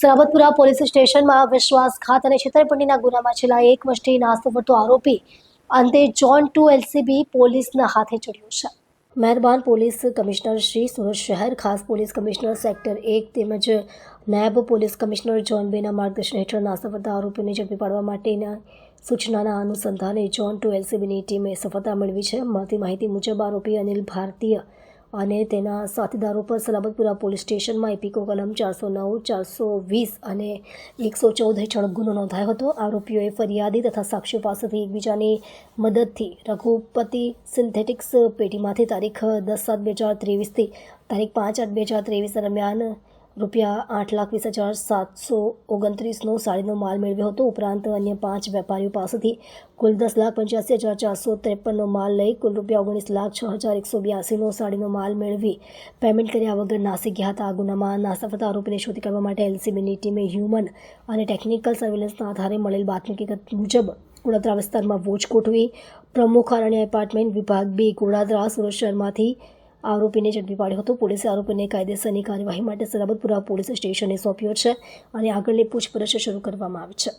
Salabatpura police સ્ટેશનમાં વિશ્વાસઘાત અને છેતરપિંડીના ગુનામાં છેલ્લા એક વર્ષથી નાસ્તો ફરતો આરોપી અંતે જોન ટુ એલસીબી પોલીસના હાથે ચડ્યો છે. મહેરબાન પોલીસ કમિશનર શ્રી સુરત શહેર, ખાસ પોલીસ કમિશનર સેક્ટર એક તેમજ નાયબ પોલીસ કમિશનર જોન બેના માર્ગદર્શન હેઠળ નાસ્તા આરોપીને ઝડપી પાડવા માટેના સૂચનાના અનુસંધાને જોન ટુ એલસીબીની ટીમે સફળતા મેળવી છે. મળતી માહિતી મુજબ આરોપી અનિલ ભારતીય અને તેના સાથીદારો પર સલાબતપુરા પોલીસ સ્ટેશનમાં એપીકો કલમ ચારસો નવ, ચારસો વીસ અને એકસો ચૌદ હેઠળ ગુનો નોંધાયો હતો. આરોપીઓએ ફરિયાદી તથા સાક્ષીઓ પાસેથી એકબીજાની મદદથી રઘુપતિ સિન્થેટિક્સ પેટીમાંથી તારીખ દસ સાત બે હજાર ત્રેવીસથી તારીખ પાંચ આઠ બે હજાર ત્રેવીસ દરમિયાન રૂપિયા આઠ લાખ વીસ હજાર સાતસો ઓગણત્રીસનો સાડીનો માલ મેળવ્યો હતો. ઉપરાંત અન્ય પાંચ વેપારીઓ પાસેથી કુલ દસ લાખ પંચ્યાસી હજાર ચારસો ત્રેપનનો માલ લઈ કુલ રૂપિયા ઓગણીસ લાખ છ હજાર એકસો બ્યાસીનો સાડીનો માલ મેળવી પેમેન્ટ કર્યા વગર નાસી ગયા હતા. આ ગુનામાં ફરતા આરોપીને શોધી કાઢવા માટે એલસીબીની ટીમે હ્યુમન અને ટેકનિકલ સર્વેલન્સના આધારે મળેલ બાતમી હકીકત મુજબ ગોડાદરા વિસ્તારમાં વોચ ગોઠવી પ્રમુખ અરણ્ય એપાર્ટમેન્ટ વિભાગ બી ગોડાદરા સુરત શહેરમાંથી આરોપીને ઝડપી પાડ્યો હતો. પોલીસે આરોપીને કાયદેસરની કાર્યવાહી માટે સલાબતપુરા પોલીસ સ્ટેશને સોંપ્યો છે અને આગળની પૂછપરછ શરૂ કરવામાં આવી છે.